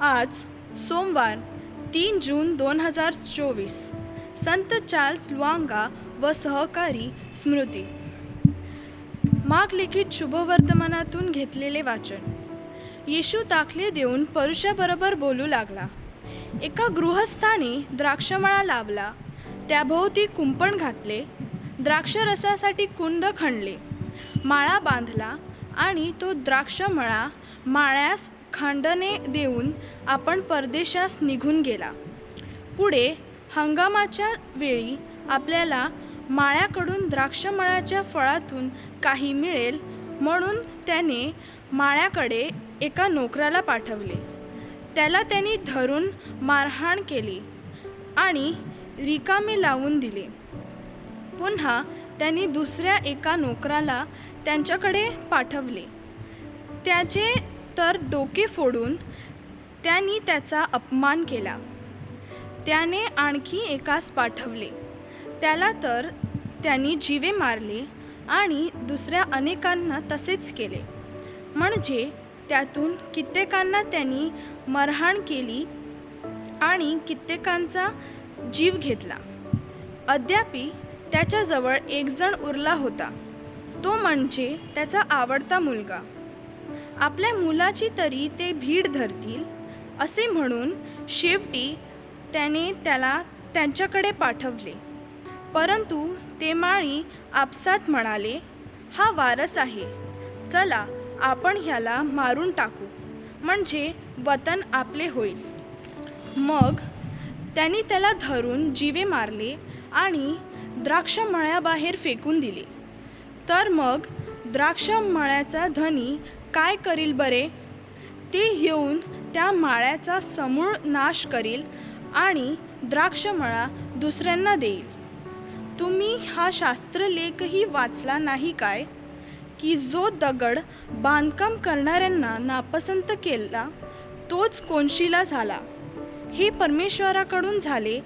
आज सोमवार तीन जून दोन हजार चोवीस संत चार्ल्स लुआंगा व सहकारी स्मृती. माग लिखित शुभवर्तमानातून घेतलेले वाचन. येशू दाखले देऊन परुषाबरोबर बोलू लागला. एका गृहस्थाने द्राक्षमळा लावला. त्याभोवती कुंपण घातले. द्राक्षरसासाठी कुंड खणले. माळा बांधला आणि तो द्राक्षमळा माळ्यास खांडणे देऊन आपण परदेशास निघून गेला. पुढे हंगामाच्या वेळी आपल्याला माळ्याकडून द्राक्षमळाच्या फळातून काही मिळेल म्हणून त्याने माळ्याकडे एका नोकराला पाठवले. त्याला त्यांनी धरून मारहाण केली आणि रिकामे लावून दिले. पुन्हा त्यांनी दुसऱ्या एका नोकराला त्यांच्याकडे पाठवले. त्याचे तर डोके फोडून त्यांनी त्याचा अपमान केला. त्याने आणखी एकास पाठवले. त्याला तर त्यांनी जीवे मारले आणि दुसऱ्या अनेकांना तसेच केले. म्हणजे त्यातून कित्येकांना त्यांनी मरहाण केली आणि कित्येकांचा जीव घेतला. अद्यापि त्याच्याजवळ एकजण उरला होता. तो म्हणजे त्याचा आवडता मुलगा. आपल्या मुलाची तरी ते भीड धरतील असे म्हणून शेवटी त्याने त्याला त्यांच्याकडे पाठवले. परंतु ते माळी आपसात म्हणाले हा वारस आहे चला आपण ह्याला मारून टाकू म्हणजे वतन आपले होईल. मग त्यांनी त्याला धरून जीवे मारले आणि द्राक्ष मळ्याबाहेर फेकून दिले. तर मग द्राक्ष मळ्याचा धनी काय करील बरे? ते येऊन त्या माळ्याचा समूळ नाश करील आणि द्राक्षमळा दुसऱ्यांना देईल. तुम्ही हा शास्त्रलेखही वाचला नाही काय? की जो दगड बांधकाम करणाऱ्यांना नापसंत केला तोच कोनशीला झाला? हे परमेश्वराकडून झाले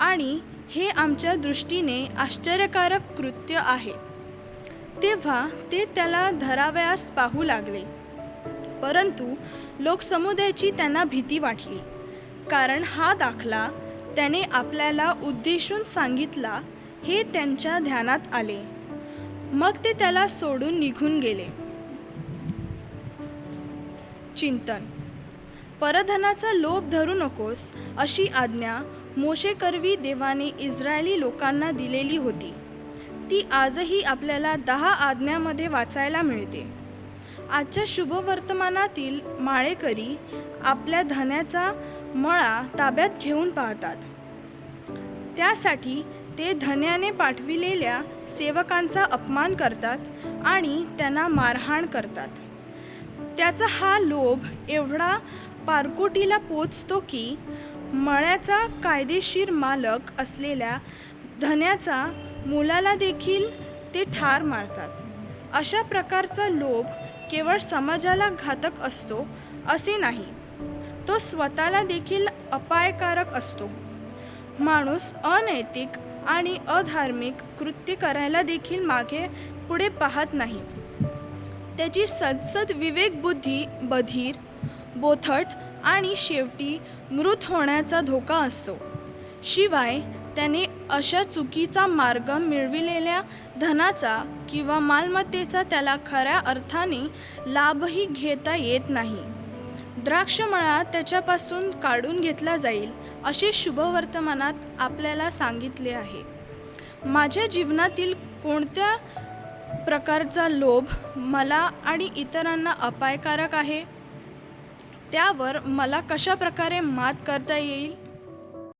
आणि हे आमच्या दृष्टीने आश्चर्यकारक कृत्य आहे. तेव्हा ते त्याला धरावयास पाहू लागले. परंतु लोकसमुदायाची त्यांना भीती वाटली. कारण हा दाखला त्याने आपल्याला उद्देशून सांगितला हे त्यांच्या ध्यानात आले. मग ते त्याला सोडून निघून गेले. चिंतन. परधनाचा लोभ धरू नकोस अशी आज्ञा मोशेकरवी देवाने इस्रायली लोकांना दिलेली होती. ती आजही आपल्याला दहा आज्ञामध्ये वाचायला मिळते. आजच्या शुभवर्तमानातील माळेकरी आपल्या धन्याचा मळा ताब्यात घेऊन पाहतात. त्यासाठी ते धन्याने पाठविलेल्या सेवकांचा अपमान करतात आणि त्यांना मारहाण करतात. त्याचा हा लोभ एवढा पारकोटीला पोचतो की मळ्याचा कायदेशीर मालक असलेल्या धन्याचा मुलाला देखील ते ठार मारतात. अशा प्रकारचा लोभ केवळ समाजाला घातक असतो असे नाही. तो स्वतःला देखील अपायकारक असतो. माणूस अनैतिक आणि अधार्मिक कृत्य करायला देखील मागे पुढे पाहत नाही. त्याची सदसद विवेकबुद्धी बधीर बोथट आणि शेवटी मृत होण्याचा धोका असतो. शिवाय त्याने अशा चुकीचा मार्ग मिळविलेल्या धनाचा किंवा मालमत्तेचा त्याला खऱ्या अर्थाने लाभही घेता येत नाही. द्राक्षमळा त्याच्यापासून काढून घेतला जाईल असे शुभवर्तमानात आपल्याला सांगितले आहे. माझ्या जीवनातील कोणत्या प्रकारचा लोभ मला आणि इतरांना अपायकारक आहे? त्यावर मला कशा प्रकारे मात करता येईल?